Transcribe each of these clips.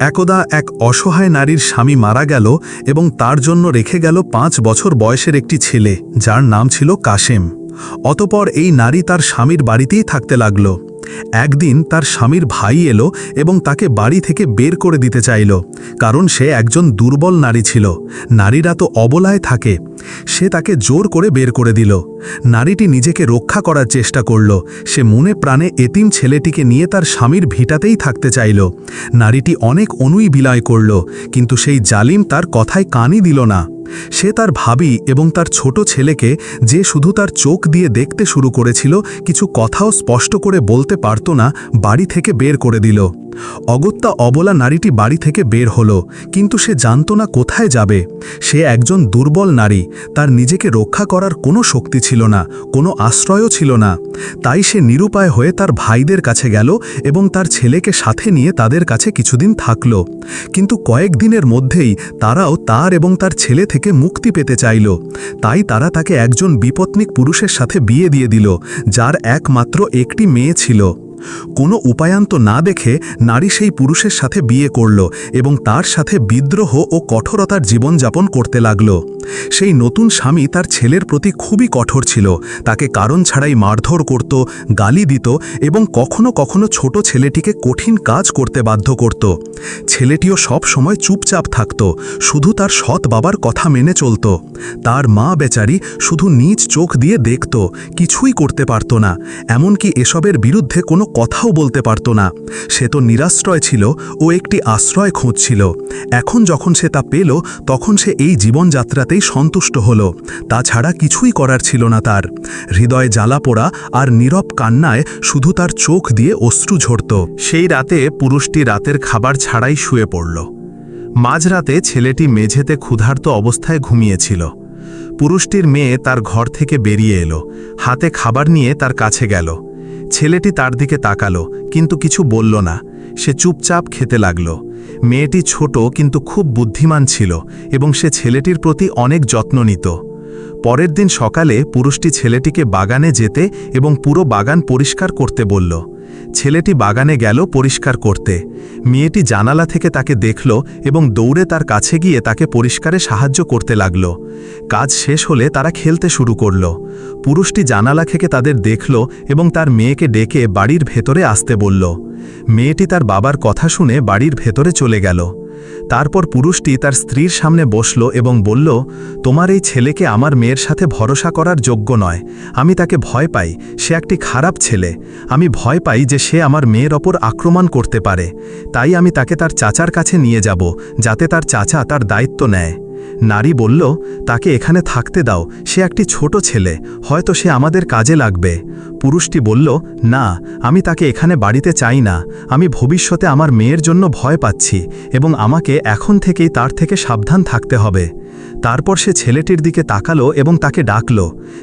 একদা এক অসহায় নারীর স্বামী মারা গেল এবং তার জন্য রেখে গেল পাঁচ বছর বয়সের একটি ছেলে, যার নাম ছিল কাশেম। অতপর এই নারী তার স্বামীর বাড়িতেই থাকতে লাগল। একদিন তার স্বামীর ভাই এলো এবং তাকে বাড়ি থেকে বের করে দিতে চাইল, কারণ সে একজন দুর্বল নারী ছিল। নারীরা তো অবলায় থাকে। সে তাকে জোর করে বের করে দিল। নারীটি নিজেকে রক্ষা করার চেষ্টা করল। সে মনে প্রাণে এতিম ছেলেটিকে নিয়ে তার স্বামীর ভিটাতেই থাকতে চাইল। নারীটি অনেক অনুই বিলয় করল, কিন্তু সেই জালিম তার কথায় কানই দিল না। সে তার ভাবি এবং তার ছোট ছেলেকে যে শুধু তার চোখ দিয়ে দেখতে শুরু করেছিল, কিছু কথাও স্পষ্ট করে বলতে পারত না, বাড়ি থেকে বের করে দিল। অগত্যা অবলা নারীটি বাড়ি থেকে বের হলো, কিন্তু সে জানত না কোথায় যাবে। সে একজন দুর্বল নারী, তার নিজেকে রক্ষা করার কোনো শক্তি ছিল না, কোনো আশ্রয়ও ছিল না। তাই সে নিরুপায় হয়ে তার ভাইদের কাছে গেল এবং তার ছেলেকে সাথে নিয়ে তাদের কাছে কিছুদিন থাকল। কিন্তু কয়েকদিনের মধ্যেই তারাও তার এবং তার ছেলে থেকে মুক্তি পেতে চাইল। তাই তারা তাকে একজন বিপত্নিক পুরুষের সাথে বিয়ে দিয়ে দিল, যার একমাত্র একটি মেয়ে ছিল। কোনো উপায়ান্ত না দেখে নারী সেই পুরুষের সাথে বিয়ে করল এবং তার সাথে বিদ্রোহ ও কঠোরতার জীবনযাপন করতে লাগল। সেই নতুন স্বামী তার ছেলের প্রতি খুবই কঠোর ছিল। তাকে কারণ ছাড়াই মারধর করত, গালি দিত এবং কখনো কখনো ছোট ছেলেটিকে কঠিন কাজ করতে বাধ্য করত। ছেলেটিও সব সময় চুপচাপ থাকত, শুধু তার সৎ বাবার কথা মেনে চলত। তার মা বেচারি শুধু নিজ চোখ দিয়ে দেখত, কিছুই করতে পারত না, এমনকি এসবের বিরুদ্ধে কোনো কথাও বলতে পারত না। সে তো নিরাশ্রয় ছিল ও একটি আশ্রয় খুঁজছিল। এখন যখন সে তা পেল, তখন সে এই জীবনযাত্রাতেই সন্তুষ্ট হল। তাছাড়া কিছুই করার ছিল না তার। হৃদয় জ্বালা পোড়া আর নীরব কান্নায় শুধু তার চোখ দিয়ে অশ্রু ঝরত। সেই রাতে পুরুষটি রাতের খাবার ছাড়াই শুয়ে পড়ল। মাঝরাতে ছেলেটি মেঝেতে ক্ষুধার্ত অবস্থায় ঘুমিয়েছিল। পুরুষটির মেয়ে তার ঘর থেকে বেরিয়ে এলো। হাতে খাবার নিয়ে তার কাছে গেল। ছেলেটি তার দিকে তাকালো, কিন্তু কিছু বলল না। সে চুপচাপ খেতে লাগল। মেয়েটি ছোট, কিন্তু খুব বুদ্ধিমান ছিল এবং সে ছেলেটির প্রতি অনেক যত্ন নিত। পরের দিন সকালে পুরুষটি ছেলেটিকে বাগানে যেতে এবং পুরো বাগান পরিষ্কার করতে বলল ছেলেটি বাগানে গেল পরিষ্কার করতে। মেয়েটি জানালা থেকে তাকে দেখল এবং দৌড়ে তার কাছে গিয়ে তাকে পরিষ্কারে সাহায্য করতে লাগল। কাজ শেষ হলে তারা খেলতে শুরু করল। পুরুষটি জানালা থেকে তাদের দেখল এবং তার মেয়েকে ডেকে বাড়ির ভেতরে আসতে বলল। মেয়েটি তার বাবার কথা শুনে বাড়ির ভেতরে চলে গেল। তারপর পুরুষটি তার স্ত্রীর সামনে বসল এবং বলল, তোমার এই ছেলেকে আমার মেয়ের সাথে ভরসা করার যোগ্য নয়। আমি তাকে ভয় পাই, সে একটি খারাপ ছেলে। আমি ভয় পাই যে সে আমার মেয়ের ওপর আক্রমণ করতে পারে। তাই আমি তাকে তার চাচার কাছে নিয়ে যাব, যাতে তার চাচা তার দায়িত্ব নেয়। নারী বলল, তাকে এখানে থাকতে দাও, সে একটি ছোট ছেলে, হয়তো সে আমাদের কাজে লাগবে। পুরুষটি বলল, না, আমি তাকে এখানে বাড়িতে চাই না, আমি ভবিষ্যতে আমার মেয়ের জন্য ভয় পাচ্ছি এবং আমাকে এখন থেকেই তার থেকে সাবধান থাকতে হবে। তারপর সে ছেলেটির দিকে তাকালো এবং তাকে ডাকল।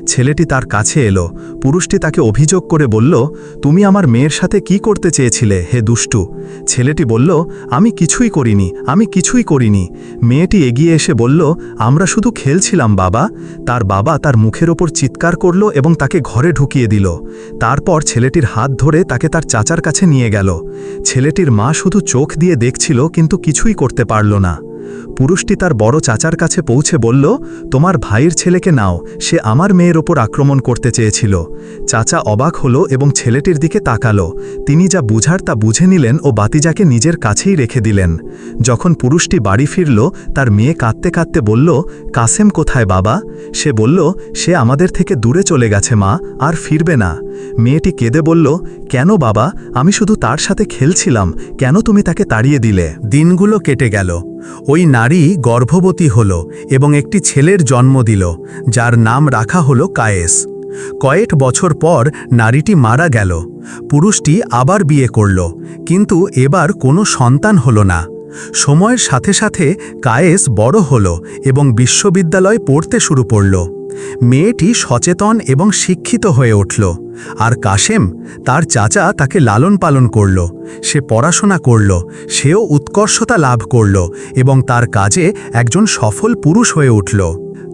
ছেলেটি তার কাছে এলো। পুরুষটি তাকে অভিযোগ করে বলল, তুমি আমার মেয়ের সাথে কি করতে চেয়েছিলে, হে দুষ্টু? ছেলেটি বলল, আমি কিছুই করিনি, আমি কিছুই করিনি। মেয়েটি এগিয়ে এসে বলল, আমরা শুধু খেলছিলাম, বাবা। তার বাবা তার মুখের ওপর চিৎকার করল এবং তাকে ঘরে ঢুকিয়ে দিল। তারপর ছেলেটির হাত ধরে তাকে তার চাচার কাছে নিয়ে গেল। ছেলেটির মা শুধু চোখ দিয়ে দেখছিল, কিন্তু কিছুই করতে পারল না। পুরুষটি তার বড় চাচার কাছে পৌঁছে বলল, তোমার ভাইয়ের ছেলেকে নাও, সে আমার মেয়ের ওপর আক্রমণ করতে চেয়েছিল। চাচা অবাক হলো এবং ছেলেটির দিকে তাকালো। তিনি যা বুঝার তা বুঝে নিলেন ও বাতিজাকে নিজের কাছেই রেখে দিলেন। যখন পুরুষটি বাড়ি ফিরল, তার মেয়ে কাঁদতে কাঁদতে বলল, কাসেম কোথায় বাবা? সে বলল, সে আমাদের থেকে দূরে চলে গেছে মা, আর ফিরবে না। মেয়েটি কেঁদে বলল, কেন বাবা? আমি শুধু তার সাথে খেলছিলাম, কেন তুমি তাকে তাড়িয়ে দিলে? দিনগুলো কেটে গেল। ওই নারী গর্ভবতী হল এবং একটি ছেলের জন্ম দিল, যার নাম রাখা হল কায়েস। কয়েক বছর পর নারীটি মারা গেল। পুরুষটি আবার বিয়ে করল, কিন্তু এবার কোনো সন্তান হল না। সময়ের সাথে সাথে কায়েস বড় হল এবং বিশ্ববিদ্যালয় পড়তে শুরু করল। মেয়েটি সচেতন এবং শিক্ষিত হয়ে উঠল, আর কাশেম তার চাচা তাকে লালন পালন করল, সে পড়াশোনা করল, সেও উৎকর্ষতা লাভ করল এবং তার কাজে একজন সফল পুরুষ হয়ে উঠল।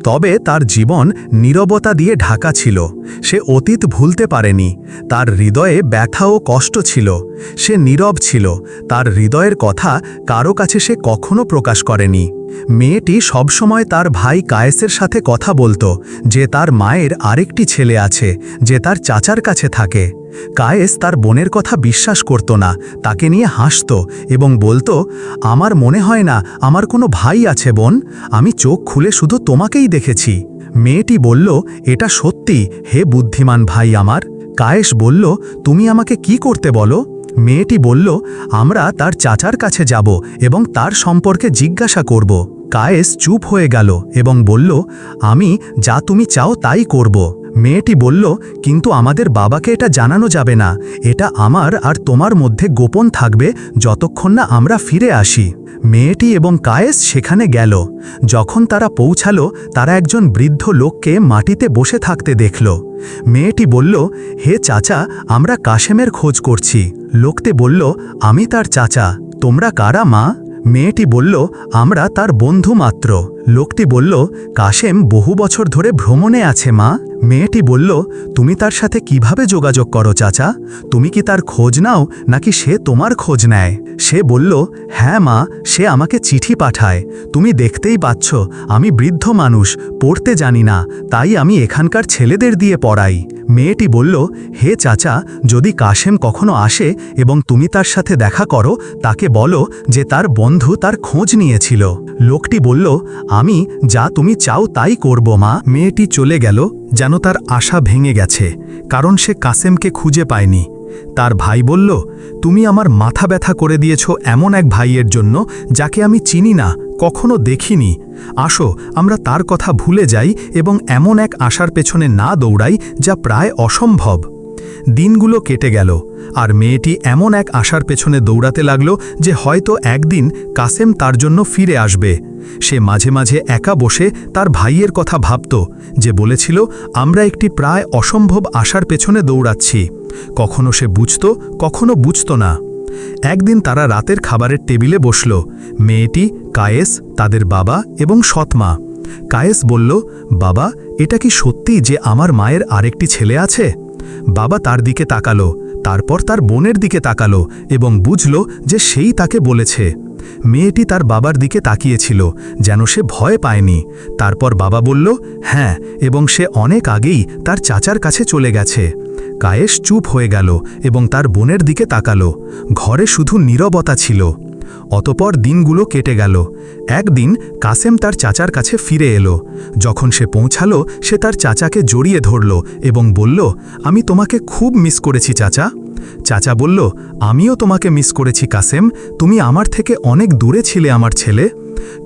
তবে তার জীবন নীরবতা দিয়ে ঢাকা ছিল, সে অতীত ভুলতে পারেনি, তার হৃদয়ে ব্যথা ও কষ্ট ছিল, সে নীরব ছিল, তার হৃদয়ের কথা কারও কাছে সে কখনো প্রকাশ করেনি। মেয়েটি সবসময় তার ভাই কায়েসের সাথে কথা বলতো, যে তার মায়ের আরেকটি ছেলে আছে, যে তার চাচার কাছে থাকে। কায়েস তার বোনের কথা বিশ্বাস করত না, তাকে নিয়ে হাসত এবং বলতো, আমার মনে হয় না আমার কোনো ভাই আছে বোন, আমি চোখ খুলে শুধু তোমাকেই দেখেছি। মেয়েটি বলল, এটা সত্যি, হে বুদ্ধিমান ভাই আমার। কায়েস বলল, তুমি আমাকে কি করতে বলো? মেয়েটি বলল, আমরা তার চাচার কাছে যাব এবং তার সম্পর্কে জিজ্ঞাসা করব। কায়েস চুপ হয়ে গেল এবং বলল, আমি যা তুমি চাও তাই করব। মেয়েটি বলল, কিন্তু আমাদের বাবাকে এটা জানানো যাবে না। এটা আমার আর তোমার মধ্যে গোপন থাকবে যতক্ষণ না আমরা ফিরে আসি। মেয়েটি এবং কায়েস সেখানে গেল। যখন তারা পৌঁছালো, তারা একজন বৃদ্ধ লোককে মাটিতে বসে থাকতে দেখল। মেয়েটি বলল, হে চাচা, আমরা কাশেমের খোঁজ করছি। লোকতে বলল আমি তার চাচা। তোমরা কারা মা? মেয়েটি বলল আমরা তার বন্ধু মাত্র। লোকটি বলল, কাশেম বহু বছর ধরে ভ্রমণে আছে, মা। মেয়েটি বলল, তুমি তার সাথে কীভাবে যোগাযোগ করো, চাচা? তুমি কি তার খোঁজ নাও, নাকি সে তোমার খোঁজ নেয়? সে বলল হ্যাঁ মা, সে আমাকে চিঠি পাঠায়। তুমি দেখতেই পাচ্ছ, আমি বৃদ্ধ মানুষ, পড়তে জানি না, তাই আমি এখানকার ছেলেদের দিয়ে পড়াই। মেয়েটি বলল, হে চাচা, যদি কাশেম কখনো আসে এবং তুমি তার সাথে দেখা করো, তাকে বলো যে তার বন্ধু তার খোঁজ নিয়েছিল। লোকটি বলল আমি যা তুমি চাও তাই করব, মা। মেয়েটি চলে গেল, যেন তার আশা ভেঙে গেছে, কারণ সে কাসেমকে খুঁজে পায়নি। তার ভাই বলল, তুমি আমার মাথা ব্যথা করে দিয়েছ এমন এক ভাইয়ের জন্য, যাকে আমি চিনি না, কখনো দেখিনি। আসো, আমরা তার কথা ভুলে যাই এবং এমন এক আশার পেছনে না দৌড়াই, যা প্রায় অসম্ভব। দিনগুলো কেটে গেল, আর মেয়েটি এমন এক আশার পেছনে দৌড়াতে লাগল যে হয়তো একদিন কাসেম তার জন্য ফিরে আসবে। সে মাঝে মাঝে একা বসে তার ভাইয়ের কথা ভাবত যে বলেছিল, আমরা একটি প্রায় অসম্ভব আশার পেছনে দৌড়াচ্ছি। কখনো সে বুঝত, কখনো বুঝত না। একদিন তারা রাতের খাবারের টেবিলে বসল, মেয়েটি, কায়েস, তাদের বাবা এবং সৎমা। কায়েস বলল, বাবা, এটা কি সত্যি যে আমার মায়ের আরেকটি ছেলে আছে? বাবা তার দিকে তাকালো, তারপর তার বোনের দিকে তাকালো এবং বুঝল যে সেই তাকে বলেছে। মেয়েটি তার বাবার দিকে তাকিয়েছিল, যেন সে ভয় পায়নি। তারপর বাবা বলল হ্যাঁ এবং সে অনেক আগেই তার চাচার কাছে চলে গেছে। কায়েশ চুপ হয়ে গেল এবং তার বোনের দিকে তাকালো। ঘরে শুধু নীরবতা ছিল। অতপর দিনগুলো কেটে গেল। একদিন কাসেম তার চাচার কাছে ফিরে এলো। যখন সে পৌঁছালো, সে তার চাচাকে জড়িয়ে ধরল এবং বলল, আমি তোমাকে খুব মিস করেছি চাচা। চাচা বলল, আমিও তোমাকে মিস করেছি কাসেম। তুমি আমার থেকে অনেক দূরে ছিলে আমার ছেলে।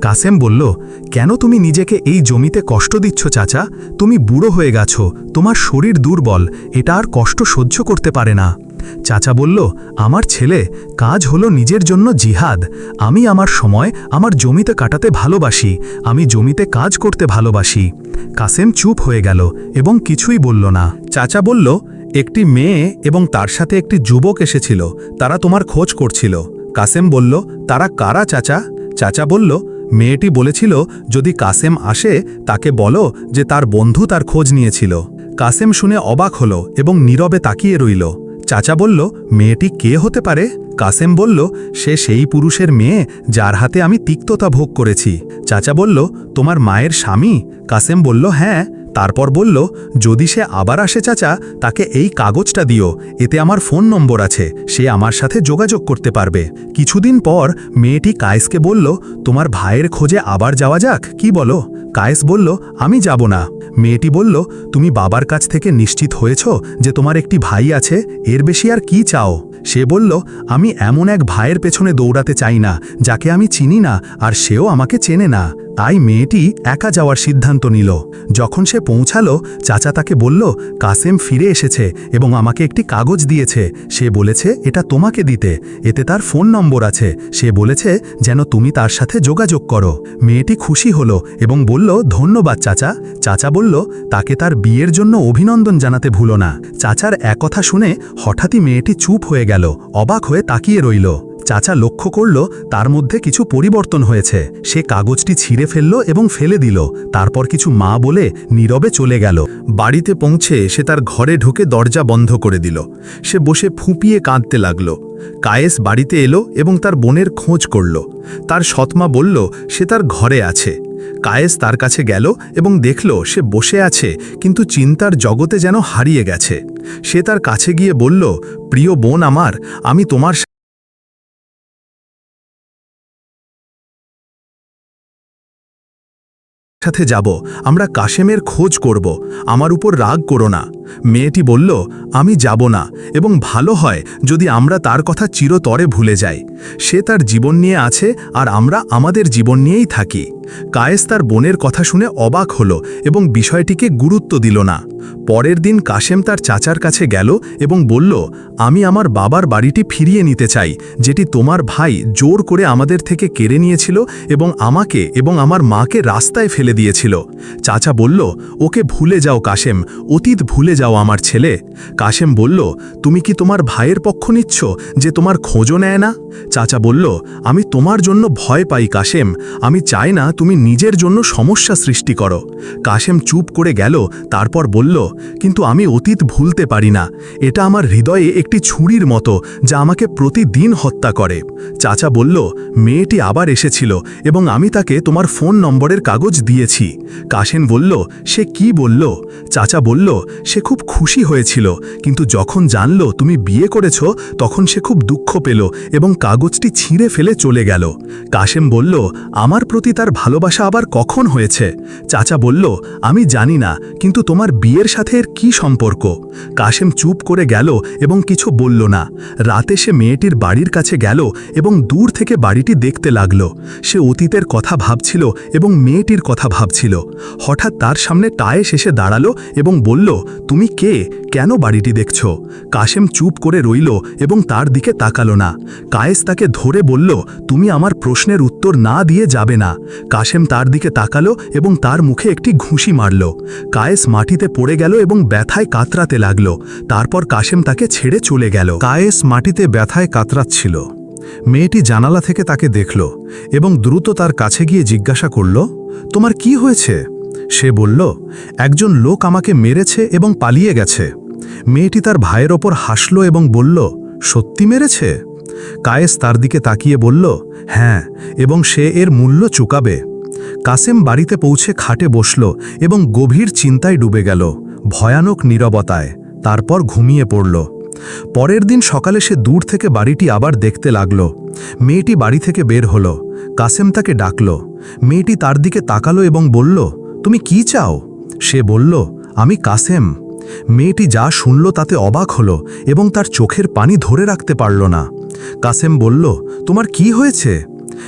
কাসেম বলল, কেন তুমি নিজেকে এই জমিতে কষ্ট দিচ্ছ চাচা? তুমি বুড়ো হয়ে গেছো। তোমার শরীর দুর্বল। এটা আর কষ্ট সহ্য করতে পারে না। চাচা বলল, আমার ছেলে, কাজ হলো নিজের জন্য জিহাদ। আমি আমার সময় আমার জমিতে কাটাতে ভালোবাসি। আমি জমিতে কাজ করতে ভালোবাসি। কাসেম চুপ হয়ে গেল এবং কিছুই বলল না। চাচা বলল, একটি মেয়ে এবং তার সাথে একটি যুবক এসেছিল। তারা তোমার খোঁজ করছিল। কাসেম বলল, তারা কারা চাচা? চাচা বলল, মেয়েটি বলেছিল, যদি কাসেম আসে, তাকে বলো যে তার বন্ধু তার খোঁজ নিয়েছিল। কাসেম শুনে অবাক হলো এবং নীরবে তাকিয়ে রইল। চাচা বলল, মেয়েটি কে হতে পারে? কাসেম বলল, সে সেই পুরুষের মেয়ে যার হাতে আমি তিক্ততা ভোগ করেছি। চাচা বলল, তোমার মায়ের স্বামী? কাসেম বলল হ্যাঁ। তারপর বলল, যদি সে আবার আসে চাচা, তাকে এই কাগজটা দিও। এতে আমার ফোন নম্বর আছে। সে আমার সাথে যোগাযোগ করতে পারবে। কিছুদিন পর মেয়েটি কায়েসকে বলল, তোমার ভাইয়ের খোঁজে আবার যাওয়া যাক, কি বলো? কায়েস বলল, আমি যাব না। মেয়েটি বলল, তুমি বাবার কাছ থেকে নিশ্চিত হয়েছ যে তোমার একটি ভাই আছে? এর বেশি আর কি চাও? সে বলল, আমি এমন এক ভাইয়ের পেছনে দৌড়াতে চাই না, যাকে আমি চিনি না, আর সেও আমাকে চেনে না। তাই মেয়েটি একা যাওয়ার সিদ্ধান্ত নিল। যখন সে পৌঁছালো, চাচা তাকে বলল, কাসেম ফিরে এসেছে এবং আমাকে একটি কাগজ দিয়েছে। সে বলেছে, এটা তোমাকে দিতে। এতে তার ফোন নম্বর আছে। সে বলেছে, যেন তুমি তার সাথে যোগাযোগ করো। মেয়েটি খুশি হলো এবং বলল, ধন্যবাদ, চাচা। চাচা বলল, তাকে তার বিয়ের জন্য অভিনন্দন জানাতে ভুলো না। চাচার একথা শুনে হঠাৎই মেয়েটি চুপ হয়ে গেল, অবাক হয়ে তাকিয়ে রইল। চাচা লক্ষ্য করল, তার মধ্যে কিছু পরিবর্তন হয়েছে। সে কাগজটি ছিঁড়ে ফেলল এবং ফেলে দিল। তারপর কিছু মা বলে নীরবে চলে গেল। বাড়িতে পৌঁছে সে তার ঘরে ঢুকে দরজা বন্ধ করে দিল। সে বসে ফুপিয়ে কাঁদতে লাগল। কায়েস বাড়িতে এলো এবং তার বোনের খোঁজ করল। তার সৎমা বলল, সে তার ঘরে আছে। কায়েস তার কাছে গেল এবং দেখল, সে বসে আছে, কিন্তু চিন্তার জগতে যেন হারিয়ে গেছে। সে তার কাছে গিয়ে বলল, প্রিয় বোন আমার, আমি তোমার সাথে যাব, আমরা কাশেমের খোঁজ করব, আমার উপর রাগ করো না। মেয়েটি বলল, আমি যাব না, এবং ভালো হয় যদি আমরা তার কথা চিরতরে ভুলে যাই। সে তার জীবন নিয়ে আছে আর আমরা আমাদের জীবন নিয়েই থাকি। কায়েস তার বোনের কথা শুনে অবাক হলো এবং বিষয়টিকে গুরুত্ব দিল না। পরের দিন কাশেম তার চাচার কাছে গেল এবং বলল, আমি আমার বাবার বাড়িটি ফিরিয়ে নিতে চাই, যেটি তোমার ভাই জোর করে আমাদের থেকে কেড়ে নিয়েছিল এবং আমাকে এবং আমার মাকে রাস্তায় ফেলে দিয়েছিল। চাচা বলল, ওকে ভুলে যাও কাশেম, অতীত ভুলে যাও আমার ছেলে। কাশেম বলল, তুমি কি তোমার ভাইয়ের পক্ষ নিচ্ছ যে তোমার খোঁজও নেয় না? চাচা বলল, আমি তোমার জন্য ভয় পাই কাশেম, আমি চাই না তুমি নিজের জন্য সমস্যা সৃষ্টি করো। কাশেম চুপ করে গেল, তারপর বলল, কিন্তু আমি অতীত ভুলতে পারি না। এটা আমার হৃদয়ে একটি ছুরির মতো যা আমাকে প্রতিদিন হত্যা করে। চাচা বলল, মেয়েটি আবার এসেছিল এবং আমি তাকে তোমার ফোন নম্বরের কাগজ দিয়েছি। কাশেম বলল, সে কি বলল? চাচা বলল, সে খুব খুশি হয়েছিল, কিন্তু যখন জানল তুমি বিয়ে করেছ, তখন সে খুব দুঃখ পেল এবং কাগজটি ছিঁড়ে ফেলে চলে গেল। কাশেম বলল, আমার প্রতি তার ভালোবাসা আবার কখন হয়েছে? চাচা বলল, আমি জানি না, কিন্তু তোমার বিয়ের সাথে এর কী সম্পর্ক? কাশেম চুপ করে গেল এবং কিছু বলল না। রাতে সে মেয়েটির বাড়ির কাছে গেল এবং দূর থেকে বাড়িটি দেখতে লাগল। সে অতীতের কথা ভাবছিল এবং মেয়েটির কথা ভাবছিল। হঠাৎ তার সামনে টায়েস এসে দাঁড়াল এবং বলল, তুমি কে? কেন বাড়িটি দেখছ? কাশেম চুপ করে রইল এবং তার দিকে তাকালো না। কায়েস তাকে ধরে বলল, তুমি আমার প্রশ্নের উত্তর না দিয়ে যাবে না। কাশেম তার দিকে তাকালো এবং তার মুখে একটি ঘুষি মারল। কায়েস মাটিতে পড়ে গেল এবং ব্যথায় কাতরাতে লাগল। তারপর কাশেম তাকে ছেড়ে চলে গেল। কায়েস মাটিতে ব্যথায় কাতরাচ্ছিল। মেয়েটি জানালা থেকে তাকে দেখল এবং দ্রুত তার কাছে গিয়ে জিজ্ঞাসা করল, তোমার কি হয়েছে? সে বলল, একজন লোক আমাকে মেরেছে এবং পালিয়ে গেছে। মেয়েটি তার ভাইয়ের ওপর হাসল এবং বলল, সত্যি মেরেছে? কায়েস তার দিকে তাকিয়ে বলল হ্যাঁ এবং সে এর মূল্য চুকাবে। কাসেম বাড়িতে পৌঁছে খাটে বসল এবং গভীর চিন্তায় ডুবে গেল, ভয়ানক নীরবতায়। তারপর ঘুমিয়ে পড়ল। পরের দিন সকালে সে দূর থেকে বাড়িটি আবার দেখতে লাগল। মেয়েটি বাড়ি থেকে বের হলো। কাসেম তাকে ডাকল। মেয়েটি তার দিকে তাকালো এবং বলল, তুমি কি চাও? সে বলল, আমি কাসেম। মেয়েটি যা শুনল তাতে অবাক হল এবং তার চোখের পানি ধরে রাখতে পারল না। কাসেম বলল, তোমার কি হয়েছে?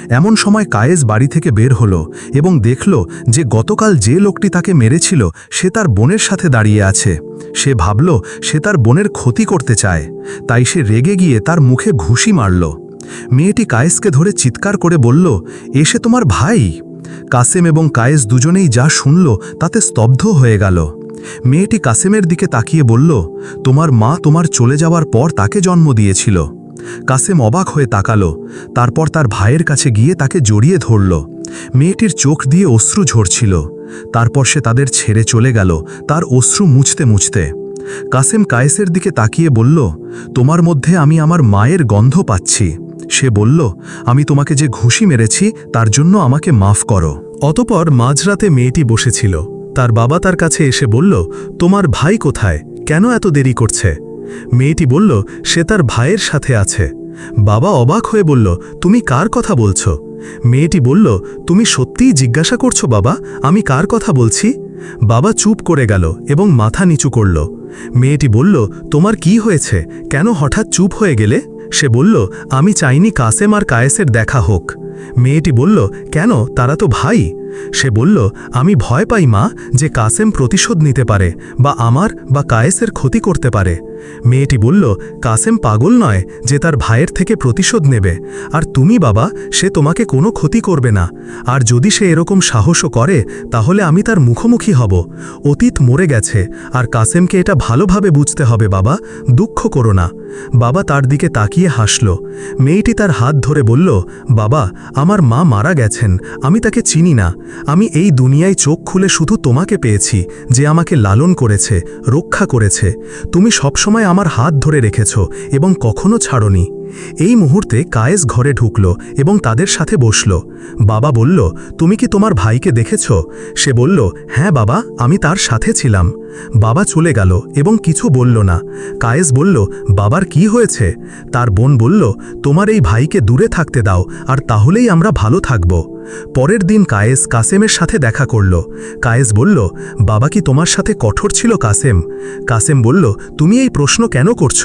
এমন সময় কায়েস বাড়ি থেকে বের হলো এবং দেখল যে গতকাল যে লোকটি তাকে মেরেছিল, সে তার বোনের সাথে দাঁড়িয়ে আছে। সে ভাবল সে তার বোনের ক্ষতি করতে চায়, তাই সে রেগে গিয়ে তার মুখে ঘুষি মারল। মেয়েটি কায়েসকে ধরে চিৎকার করে বলল এসে তোমার ভাই? কাসেম এবং কায়েস দুজনেই যা শুনল তাতে স্তব্ধ হয়ে গেল। মেয়েটি কাসেমের দিকে তাকিয়ে বলল, তোমার মা তোমার চলে যাওয়ার পর তাকে জন্ম দিয়েছিল। কাসেম অবাক হয়ে তাকালো, তারপর তার ভাইয়ের কাছে গিয়ে তাকে জড়িয়ে ধরল। মেয়েটির চোখ দিয়ে অশ্রু ঝরছিল। তারপর সে তাদের ছেড়ে চলে গেল, তার অশ্রু মুছতে মুছতে। কাসেম কায়েসের দিকে তাকিয়ে বলল, তোমার মধ্যে আমি আমার মায়ের গন্ধ পাচ্ছি। সে বলল, আমি তোমাকে যে ঘুষি মেরেছি, তার জন্য আমাকে মাফ করো। অতপর মাঝরাতে মেয়েটি বসেছিল। তার বাবা তার কাছে এসে বলল, তোমার ভাই কোথায়? কেন এত দেরি করছে? মেয়েটি বলল, সে তার ভাইয়ের সাথে আছে। বাবা অবাক হয়ে বলল, তুমি কার কথা বলছো? মেয়েটি বলল, তুমি সত্যিই জিজ্ঞাসা করছ বাবা, আমি কার কথা বলছি? বাবা চুপ করে গেল এবং মাথা নিচু করল। মেয়েটি বলল, তোমার কি হয়েছে? কেন হঠাৎ চুপ হয়ে গেলে? সে বলল, আমি চাইনি কাসেম আর কায়েসের দেখা হোক। মেয়েটি বলল, কেন? তারা তো ভাই। সে বলল, আমি ভয় পাই মা যে কাসেম প্রতিশোধ নিতে পারে বা আমার বা কায়েসের ক্ষতি করতে পারে। মেয়েটি বলল, কাসেম পাগল নয় যে তার ভাইয়ের থেকে প্রতিশোধ নেবে। আর তুমি বাবা, সে তোমাকে কোনো ক্ষতি করবে না। আর যদি সে এরকম সাহসও করে, তাহলে আমি তার মুখোমুখি হব। অতীত মরে গেছে, আর কাসেমকে এটা ভালোভাবে বুঝতে হবে বাবা, দুঃখ করো না। বাবা তার দিকে তাকিয়ে হাসল। মেয়েটি তার হাত ধরে বলল, বাবা, আমার মা মারা গেছেন, আমি তাকে চিনি না। আমি এই দুনিয়ায় চোখ খুলে শুধু তোমাকে পেয়েছি, যে আমাকে লালন করেছে, রক্ষা করেছে। তুমি সবসময় আমার হাত ধরে রেখেছ এবং কখনো ছাড়নি। এই মুহূর্তে কায়েস ঘরে ঢুকল এবং তাদের সাথে বসল। বাবা বলল, তুমি কি তোমার ভাইকে দেখেছ? সে বলল হ্যাঁ বাবা, আমি তার সাথে ছিলাম। বাবা চলে গেল এবং কিছু বলল না। কায়েস বলল, বাবার কি হয়েছে? তার বোন বলল, তোমার এই ভাইকে দূরে থাকতে দাও আর তাহলেই আমরা ভালো থাকব। পরের দিন কায়েস কাসেমের সাথে দেখা করল। কায়েস বলল, বাবা কি তোমার সাথে কঠোর ছিল কাসেম? কাসেম বলল, তুমি এই প্রশ্ন কেন করছ?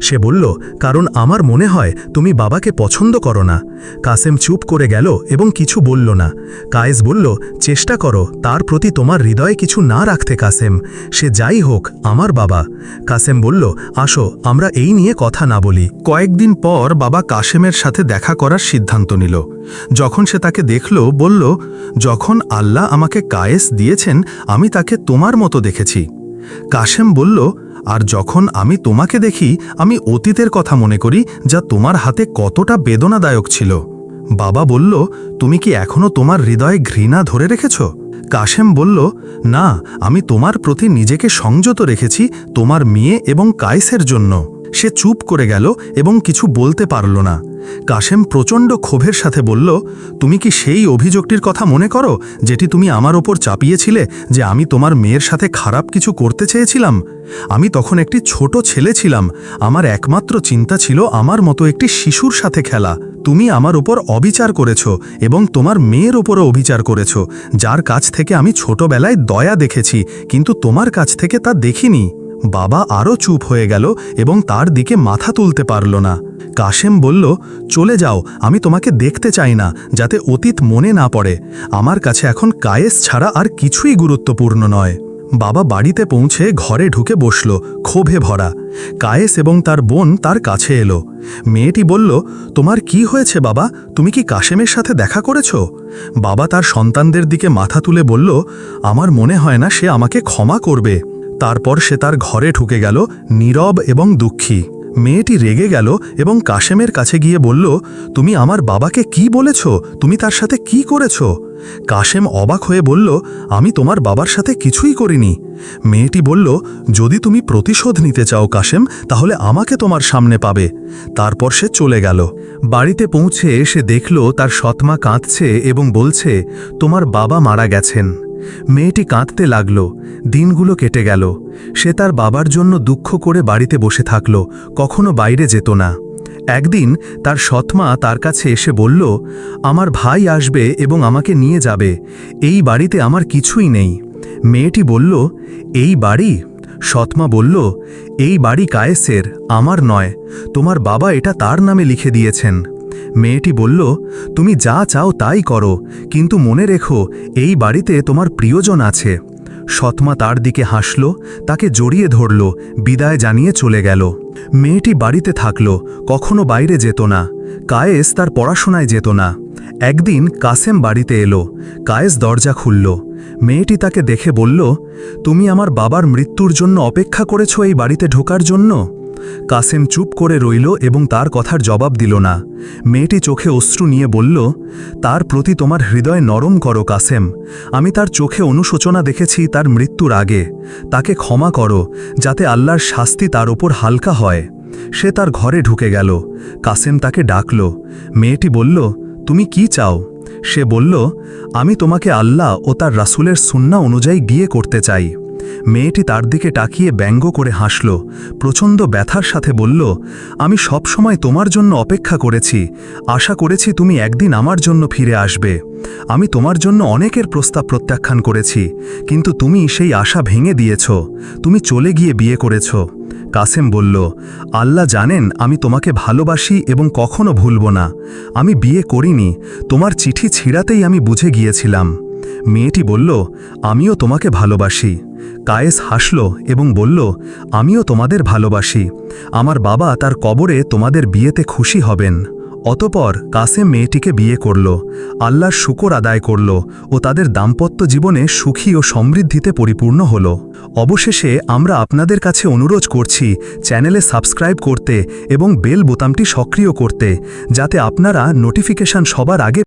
সে বলল, কারণ আমার মনে হয় তুমি বাবাকে পছন্দ করো না। কাসেম চুপ করে গেল এবং কিছু বলল না। কায়েস বলল, চেষ্টা করো, তার প্রতি তোমার হৃদয়ে কিছু না রাখতে কাসেম। সে যাই হোক, আমার বাবা। কাসেম বলল, আসো, আমরা এই নিয়ে কথা না বলি। কয়েকদিন পর বাবা কাসেমের সাথে দেখা করার সিদ্ধান্ত নিল। যখন সে তাকে দেখল, বলল, যখন আল্লাহ আমাকে কায়েস দিয়েছেন, আমি তাকে তোমার মতো দেখেছি। কাশেম বলল আর যখন আমি তোমাকে দেখি, আমি অতীতের কথা মনে করি, যা তোমার হাতে কতটা বেদনাদায়ক ছিল। বাবা বলল, তুমি কি এখনও তোমার হৃদয়ে ঘৃণা ধরে রেখেছ? কাশেম বলল, না, আমি তোমার প্রতি নিজেকে সংযত রেখেছি তোমার মেয়ে এবং কায়েসের জন্য। সে চুপ করে গেল এবং কিছু বলতে পারল না। কাশেম প্রচণ্ড ক্ষোভের সাথে বলল, তুমি কি সেই অভিযোগটির কথা মনে করো, যেটি তুমি আমার ওপর চাপিয়েছিলে যে আমি তোমার মেয়ের সাথে খারাপ কিছু করতে চেয়েছিলাম? আমি তখন একটি ছোট ছেলে ছিলাম। আমার একমাত্র চিন্তা ছিল আমার মতো একটি শিশুর সাথে খেলা। তুমি আমার ওপর অবিচার করেছ এবং তোমার মেয়ের ওপরও অবিচার করেছ। যার কাছ থেকে আমি ছোটবেলায় দয়া দেখেছি, কিন্তু তোমার কাছ থেকে তা দেখিনি। বাবা আরও চুপ হয়ে গেল এবং তার দিকে মাথা তুলতে পারল না। কাশেম বলল, চলে যাও, আমি তোমাকে দেখতে চাই না, যাতে অতীত মনে না পড়ে। আমার কাছে এখন কায়েস ছাড়া আর কিছুই গুরুত্বপূর্ণ নয়। বাবা বাড়িতে পৌঁছে ঘরে ঢুকে বসল, ক্ষোভে ভরা। কায়েস এবং তার বোন তার কাছে এলো। মেয়েটি বলল, তোমার কি হয়েছে বাবা? তুমি কি কাশেমের সাথে দেখা করেছ? বাবা তার সন্তানদের দিকে মাথা তুলে বলল, আমার মনে হয় না সে আমাকে ক্ষমা করবে। তারপর সে তার ঘরে ঢুকে গেল, নীরব এবং দুঃখী। মেয়েটি রেগে গেল এবং কাশেমের কাছে গিয়ে বলল, তুমি আমার বাবাকে কি বলেছ? তুমি তার সাথে কি করেছ? কাশেম অবাক হয়ে বলল, আমি তোমার বাবার সাথে কিছুই করিনি। মেয়েটি বলল, যদি তুমি প্রতিশোধ নিতে চাও কাশেম, তাহলে আমাকে তোমার সামনে পাবে। তারপর সে চলে গেল। বাড়িতে পৌঁছে সে দেখল তার সৎমা কাঁদছে এবং বলছে, তোমার বাবা মারা গেছেন। মেয়েটি কাঁদতে লাগল, দিনগুলো কেটে গেল। সে তার বাবার জন্য দুঃখ করে বাড়িতে বসে থাকল, কখনো বাইরে যেত না। একদিন তার সৎমা তার কাছে এসে বলল, আমার ভাই আসবে এবং আমাকে নিয়ে যাবে, এই বাড়িতে আমার কিছুই নেই। মেয়েটি বলল, এই বাড়ি? সৎমা বলল, এই বাড়ি কায়েসের, আমার নয়। তোমার বাবা এটা তার নামে লিখে দিয়েছেন। মেয়েটি বলল, তুমি যা চাও তাই করো, কিন্তু মনে রেখো, এই বাড়িতে তোমার প্রিয়জন আছে। সৎমা তার দিকে হাসল, তাকে জড়িয়ে ধরল, বিদায় জানিয়ে চলে গেল। মেয়েটি বাড়িতে থাকল, কখনো বাইরে যেত না। কায়েস তার পড়াশোনায় যেত না। একদিন কাসেম বাড়িতে এলো, কায়েস দরজা খুলল। মেয়েটি তাকে দেখে বলল, তুমি আমার বাবার মৃত্যুর জন্য অপেক্ষা করেছ এই বাড়িতে ঢোকার জন্য? কাসেম চুপ করে রইল এবং তার কথার জবাব দিল না। মেয়েটি চোখে অশ্রু নিয়ে বলল, তার প্রতি তোমার হৃদয় নরম করো, কাসেম। আমি তার চোখে অনুশোচনা দেখেছি তার মৃত্যুর আগে। তাকে ক্ষমা করো, যাতে আল্লাহর শাস্তি তার ওপর হালকা হয়। সে তার ঘরে ঢুকে গেল। কাসেম তাকে ডাকল। মেয়েটি বলল, তুমি কি চাও? সে বলল, আমি তোমাকে আল্লাহ ও তার রাসুলের সুন্না অনুযায়ী বিয়ে করতে চাই। মেয়েটি তার দিকে টাকিয়ে ব্যঙ্গ করে হাসল, প্রচণ্ড ব্যথার সাথে বলল, আমি সব সময় তোমার জন্য অপেক্ষা করেছি। আশা করেছি তুমি একদিন আমার জন্য ফিরে আসবে। আমি তোমার জন্য অনেকের প্রস্তাব প্রত্যাখ্যান করেছি, কিন্তু তুমি সেই আশা ভেঙে দিয়েছ। তুমি চলে গিয়ে বিয়ে করেছ। কাসেম বলল, আল্লাহ জানেন আমি তোমাকে ভালোবাসি এবং কখনো ভুলব না। আমি বিয়ে করিনি, তোমার চিঠি ছিঁড়াতেই আমি বুঝে গিয়েছিলাম। মেয়েটি বলল, আমিও তোমাকে ভালোবাসি। কায়েস হাসল এবং বলল, আমিও তোমাদের ভালোবাসি। আমার বাবা তার কবরে তোমাদের বিয়েতে খুশি হবেন। অতপর কাসেম মেয়েটিকে বিয়ে করল, আল্লাহর শুকর আদায় করল ও তাদের দাম্পত্য জীবনে সুখী ও সমৃদ্ধিতে পরিপূর্ণ হল। অবশেষে আমরা আপনাদের কাছে অনুরোধ করছি চ্যানেলে সাবস্ক্রাইব করতে এবং বেল বোতামটি সক্রিয় করতে, যাতে আপনারা নোটিফিকেশন সবার আগে